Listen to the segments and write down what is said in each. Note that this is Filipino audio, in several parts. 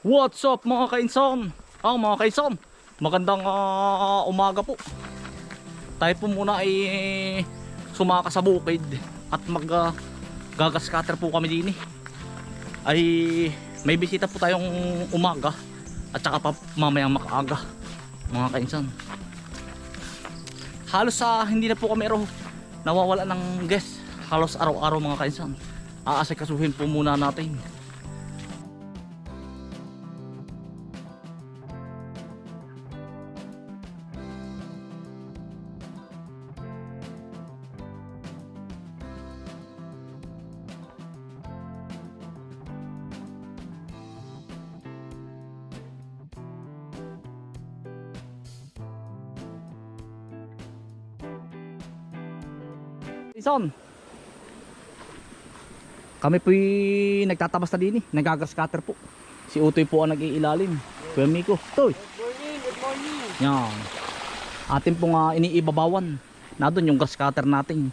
What's up mga kainsan? Ah, mga kainsan, magandang ah, umaga po. Tayo po muna ay sumaka sa bukid at mag gagascatter po kami din eh. Ay may bisita po tayong umaga at saka pa mamayang makaaga mga kainsan. Halos sa hindi na po kami ro nawawala ng guest. Halos araw-araw mga kainsan. Aasikasuhin po muna natin. Ison. Kami po'y nagtatabas na din eh. Nagagas cutter po. Si Utoy po ang nag-iilalim. Kuya Miko. Toy. Good morning, good morning. Yan. Atin pong uh, iniibabawan. Na doon yung grass cutter natin.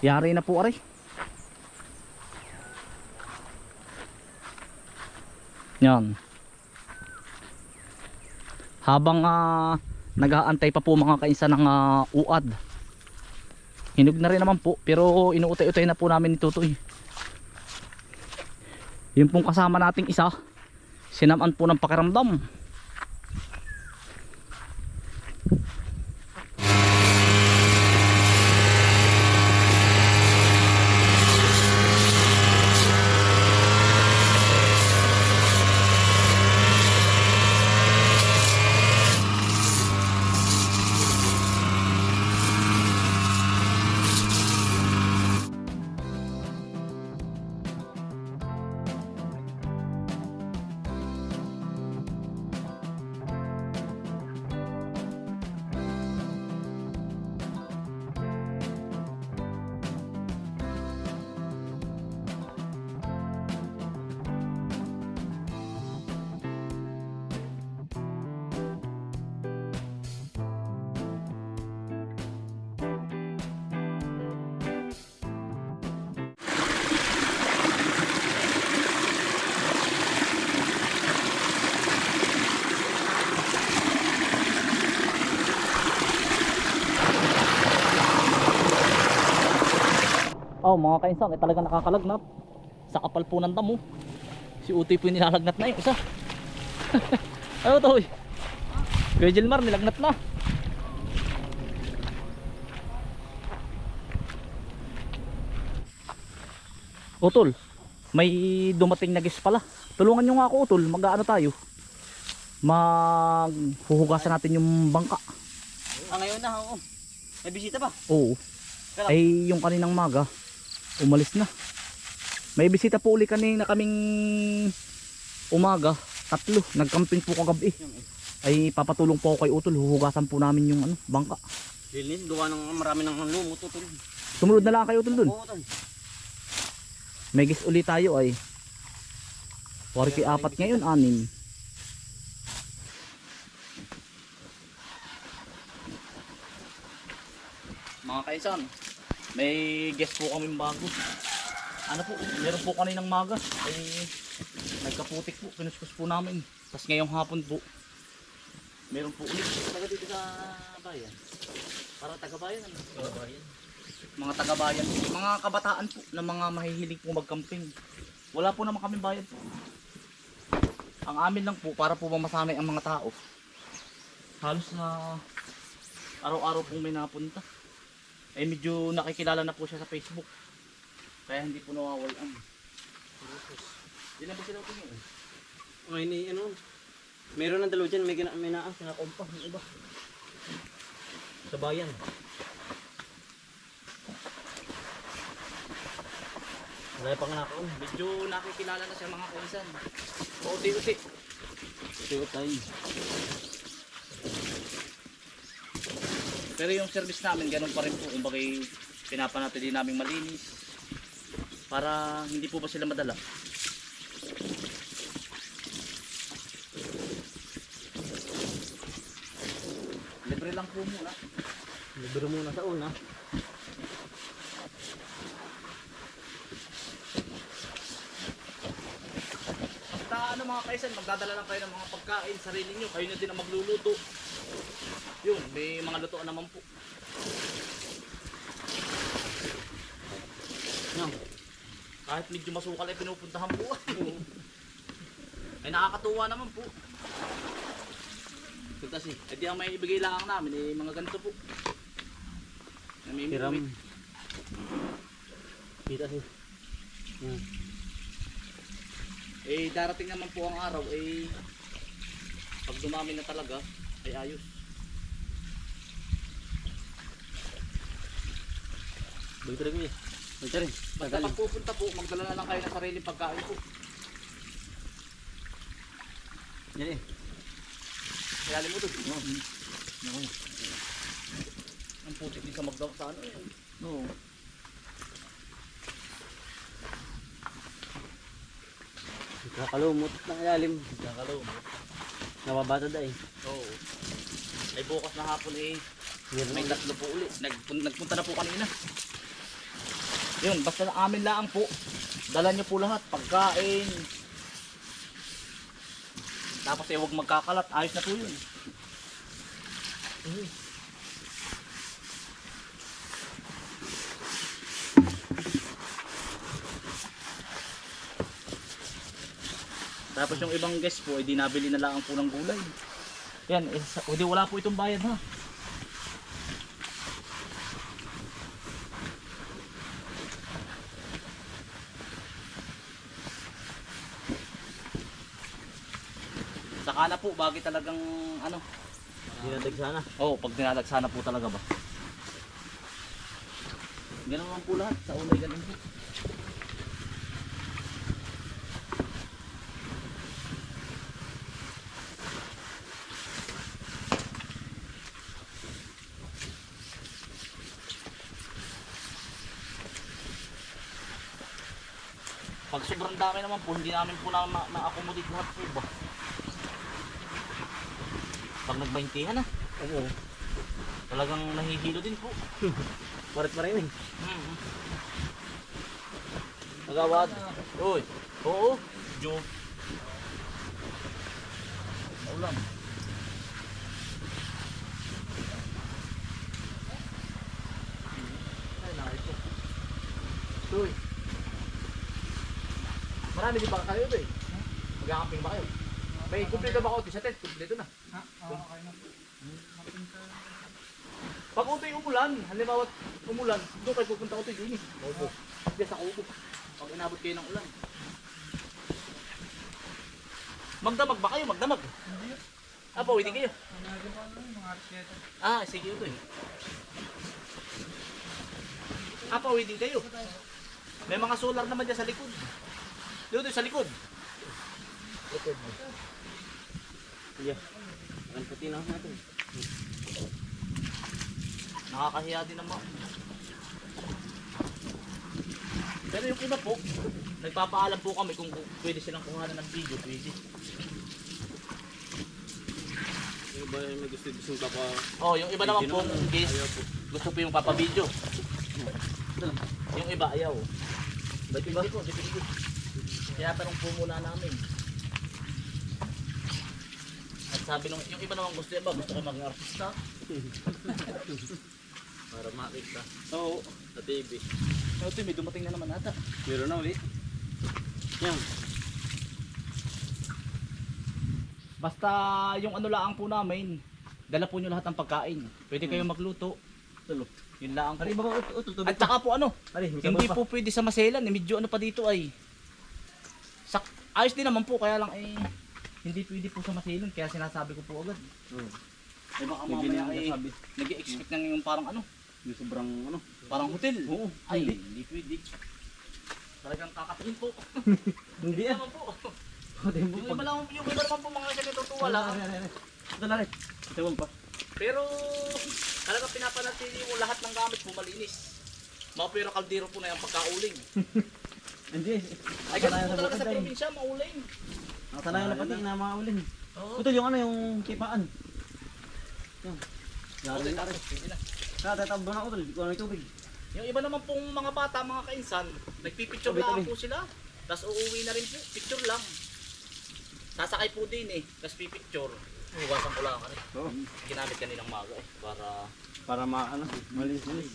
Yari na po aray. Yan. Habang uh, nag-aantay pa po mga kainsa ng ah, uad. Hinog na rin naman po pero inuutay-utay na po namin ni Tutoy. Yung pong kasama nating isa, sinaman po ng pakiramdam. Oh, mga kainsan, eh, talaga nakakalagnat. Sa kapal po ng damo. Si Utoy po yung nilalagnat na yung isa. ano to? uy? Kuya Jelmar, nilagnat na. Utol, may dumating na guest pala. Tulungan nyo nga ako, Utol. Mag-ano tayo? Maghuhugasan natin yung bangka. Ah, ngayon na, oo. May bisita pa. Oo. Ay yung kaninang maga, umalis na. May bisita po uli kanina kaming umaga, tatlo. Nagcamping po kagabi. Ay papatulong po ako kay Utol, huhugasan po namin yung ano, bangka. Lilin, gawa ng marami ng lumot to. tol. Sumunod na lang kayo Utol dun. May guest uli tayo ay. Warki apat ngayon, anim. Mga kaisan, may guest po kami bago. Ano po, meron po kaninang maga. Ay, nagkaputik po, pinuskus po namin. Tapos ngayong hapon po, meron po ulit. Taga dito sa bayan. Para taga-bayan ano? Taga-bayan. Mga taga-bayan, mga kabataan po na mga mahihilig po magcamping. Wala po naman kami bayad po. Ang amin lang po para po mamasanay ang mga tao. Halos na araw-araw pong may napunta. Eh medyo nakikilala na po siya sa Facebook. Kaya hindi po nawawalan. Hindi na ba sila tingin? Oh, ini, ano, meron ng dalaw dyan, may, gina, may naas, sinakompa, yung iba. Sa bayan. Wala pa nga ako. Medyo nakikilala na siya mga kaisan. Uti-uti. Ito tayo. Pero yung service namin, ganun pa rin po. Yung bagay, pinapanatili namin malinis. Para hindi po ba sila madala. Libre lang po muna. Libro muna sa una. Basta ano ano mga kaisan, magdadala lang kayo ng mga pagkain, sarili nyo, kayo na din ang magluluto. Yun, may mga lutoan naman po. Yan. Kahit medyo masukal ay pinupuntahan po. ay nakakatuwa naman po. So, kasi, eh di ang may ibigay lang namin, eh mga ganito po. Hiram. Namimimit. Kita si. Yan. Eh darating naman po ang araw, eh pag dumami na talaga, ay ayos. Bagay talaga eh. Bagay rin. Basta pag pupunta po, magdala na lang kayo ng sariling pagkain po. Yan eh. Kaya mo doon. No. Ang putik din sa magdaw sa ano eh. No. Kakalumot ng ilalim. Kakalaw mo. Nababata da eh. Oo. Ay bukas na hapon eh. Meron May tatlo po ulit. Nagpun nagpunta na po kanina. Yun, basta na amin lang po. Dala niyo po lahat. Pagkain. Tapos eh, huwag magkakalat. Ayos na po yun. Tapos yung ibang guest po, eh, di nabili na lang po ng gulay. Yan, eh, sa- o di wala po itong bayad ha. Saka na po, bagay talagang ano. Dinadag sana. Oo, oh, pag dinadagsana po talaga ba. Ganun lang po lahat. Sa unay ganun po. Pag sobrang dami naman po, hindi namin po na ma- ma-accommodate lahat po ba. Pag nagbaintihan na, Oo. talagang nahihilo din po. Parit pa rin eh. Mm. Nagawad. Uy. Oo. Jo. Ulam. Uy. Marami di ba kayo ba eh? Magkakamping ba kayo? May kumpleto ba ako? Sa tent, kumpleto na. Pag utoy umulan, halimbawa umulan, doon kayo pupunta utoy yun eh. Opo. Hindi sa kubo. Pag inabot kayo ng ulan. Magdamag ba kayo? Magdamag? Hindi. Ah, pwede kayo. Ah, sige utoy. Ah, pwede kayo. May mga solar naman dyan sa likod. Doon sa likod. Yeah. Ang puti na natin. Nakakahiya din naman. Pero yung iba po, nagpapaalam po kami kung pwede silang kuhanan ng video, pwede. Yung ba may gusto gusto ka pa? Oh, yung iba naman po, ayaw po. gusto po yung papabideo. Yung iba ayaw. Ba't iba depende. Tinatanong po muna namin. Sabi nung, yung iba naman gusto iba, gusto ko maging artista. Para makita. Oo. Sa TV. Ito, may dumating na naman ata. Meron na ulit. Yan. Basta yung ano lang po namin, dala po nyo lahat ng pagkain. Pwede kayong magluto. Tulo. Yun lang po. Ari At saka po ano, Ari, hindi po pwede sa maselan. Eh, medyo ano pa dito ay. Sak ayos din naman po, kaya lang eh, hindi pwede po sa maselan. Kaya sinasabi ko po agad. Oo. Eh baka May mamaya ay sabi. nag-expect ng yung parang ano, Yung sobrang ano. parang hotel. Oo. Ay, Hindi. hindi pwede. Talagang kakatingin po. Hindi ah. naman po. Hindi mo Yung iba lang, yung iba naman po mga kasi natutuwa lang. Ito na rin. Ito mo pa. Pero talaga pinapanatili mo lahat ng gamit mo malinis. Mga pero kaldero po na yung pagkauling. Hindi. Ay, ganun po talaga sa probinsya, mauling. Nakasanayan na pati na mga uling. Oo. Ito yung ano yung kipaan. Yung. Oo, Yari na rin. na. Natatabang na utol. Hindi ko na tubig. Yung iba naman pong mga bata, mga kainsan, nagpipicture Tabi, lang tabi. po sila. Tapos uuwi na rin po, picture lang. Sasakay po din eh. Tapos pipicture. Iwasan ko lang eh. Oo. Ginamit kaninang maga eh. Para Para ma ano, malinis.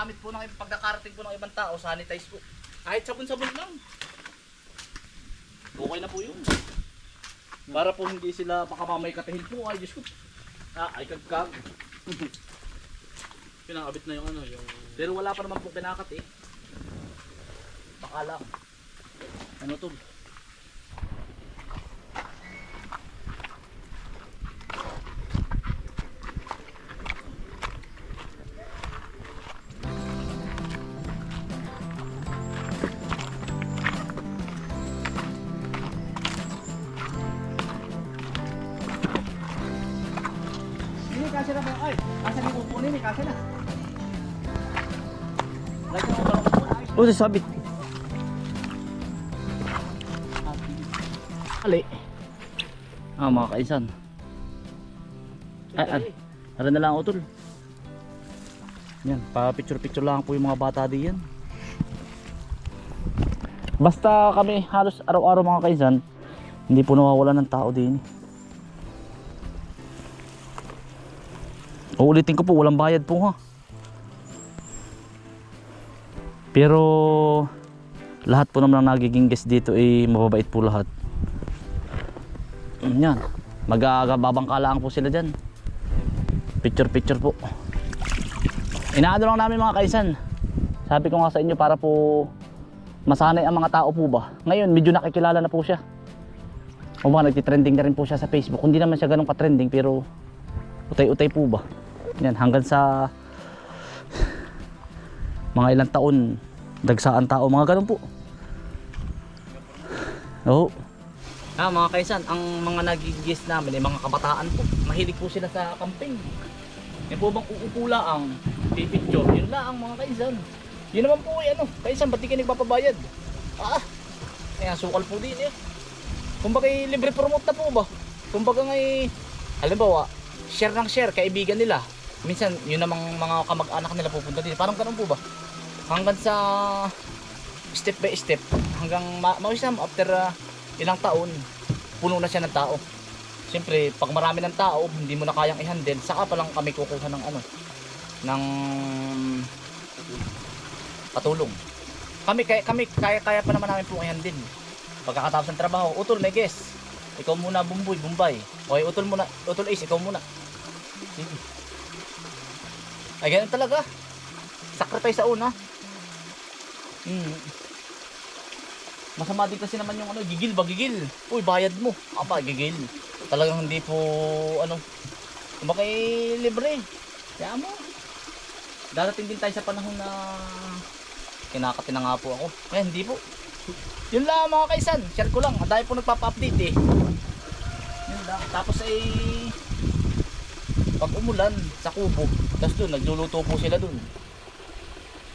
Pagkakagamit po ng pagkakarating po ng ibang tao, sanitize po. Kahit sabon-sabon lang. Okay na po yun. Para po hindi sila makamamay katahil po. Ay, Diyos ko. Ah, ay kagkag. Pinangabit na yung ano, yung Pero wala pa naman po kinakat eh. Baka lang. Ano to? Oh, sabit. Ali. Ah, mga kaisan. Ay, ay. Tara na lang utol. Yan, pa picture picture lang po yung mga bata diyan. Basta kami halos araw-araw mga kaisan, hindi po nawawala ng tao din. Uulitin ko po, walang bayad po ha. Pero lahat po naman ng nagiging guest dito ay mababait po lahat. Yan. Magagababangkalaan po sila dyan. Picture picture po. Inaano lang namin mga kaisan. Sabi ko nga sa inyo para po masanay ang mga tao po ba. Ngayon medyo nakikilala na po siya. O ba nagtitrending na rin po siya sa Facebook. Hindi naman siya ganun ka-trending pero utay-utay po ba. Yan hanggang sa mga ilang taon dagsaan tao mga ganun po. Oo. Ah, mga kaisan, ang mga nagigis namin ay mga kabataan po. Mahilig po sila sa camping. Yan po bang uupo ang pipicture, yun lang mga kaisan. Yun naman po ay ano, kaisan, ba't di kayo nagpapabayad? Ah, kaya sukal po din eh. Kumbaga eh, libre promote na po ba? Kumbaga nga eh, halimbawa, share ng share, kaibigan nila. Minsan, yun namang mga kamag-anak nila pupunta din. Parang ganun po ba? Hanggang sa step by step, hanggang ma mausam after ah, ilang taon, puno na siya ng tao. Siyempre, pag marami ng tao, hindi mo na kayang i-handle, saka pa lang kami kukuha ng ano, ng patulong. Kami kaya kami kaya kaya pa naman namin po i-handle. Pagkakatapos ng trabaho, utol may guest. Ikaw muna bumboy, bumbay. Okay, utol muna, utol ace, ikaw muna. Sige. Ay, ganun talaga. Sacrifice sa una. Hmm. Masama din kasi naman yung ano, gigil ba gigil? Uy, bayad mo. Aba, gigil. Talagang hindi po ano, kumbaga eh, libre. Kaya mo. Darating din tayo sa panahon na kinakati na nga po ako. Eh, hindi po. Yun lang mga kaisan. Share ko lang. Ang dami po nagpapa-update eh. Yun lang. Tapos ay pag umulan sa kubo, tapos doon, nagluluto po sila doon.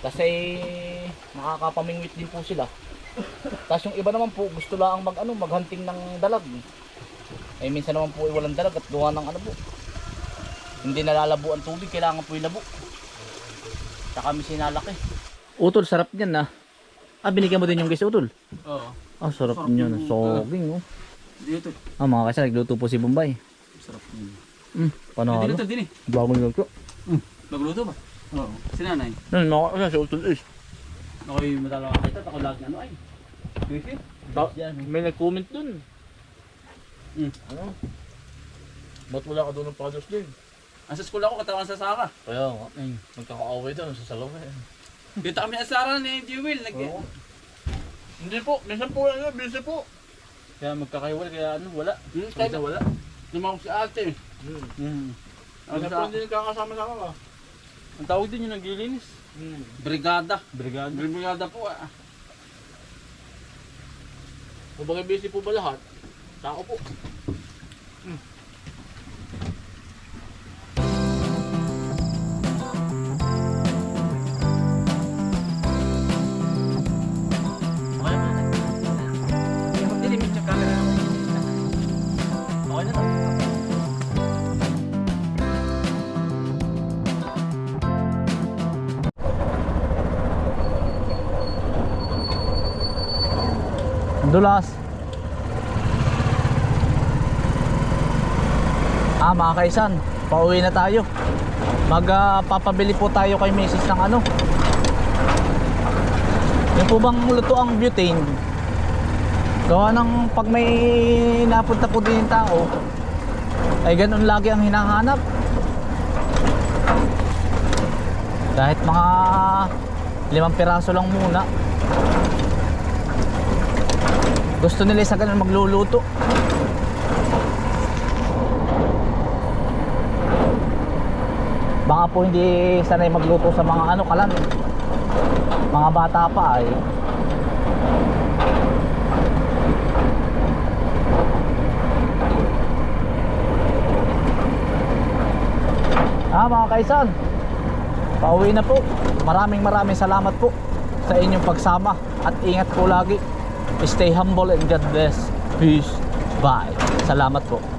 Kasi nakakapamingwit din po sila. Tapos yung iba naman po gusto lang mag ano, maghunting ng dalag. Eh minsan naman po ay walang dalag at gawa ng ano po. Hindi nalalabo ang tubig, kailangan po ilabo. Saka kami sinalaki. Utol, sarap niyan na. Ah, binigyan mo din yung guys utol. Oo. Ah, sarap, Sarap niyan. yun. Soging, oh. Dito. Ah, mga kasi nagluto po si Bombay. Sarap yun. Hmm, panalo. Dito, din eh. Bagong luto. Magluto ba? Oo. Si nanay. Ano, mga kasi si utol is. Ako yung madalawa kita. Ako lagi ano ay. Kasi? Ba- may nag-comment dun. Hmm. Ano? Ba't wala ka doon ng pados din? Asa school ako, katawan sa Sara. Kaya nga, eh, magkakaaway doon sa salawa eh. Dito kami sa Sara ni Jewel. Nag Oo. Hindi po, minsan po ano, minsan po. Kaya magkakaiwal, kaya ano, wala. Hmm, kaya wala. Lumako si ate. Hmm. Hmm. Ang, Minsan po hindi nagkakasama-sama ka. Ang tawag din yung naglilinis. Hmm. Brigada. Brigada. Brigada po ah. Kung bagay busy po ba lahat? Tao po. Okay Madulas. Ah, mga kaisan, pauwi na tayo. Magpapabili po tayo kay Mrs. ng ano. Yung po bang luto ang butane. Gawa ng pag may napunta po din tao, ay ganun lagi ang hinahanap. Kahit mga limang piraso lang muna. Gusto nila sa ganun magluluto. Baka po hindi sanay magluto sa mga ano kalan. Mga bata pa ay. Ah mga kaisan, pauwi na po. Maraming maraming salamat po sa inyong pagsama at ingat po lagi. Stay humble and God bless. Peace. Bye. Salamat po.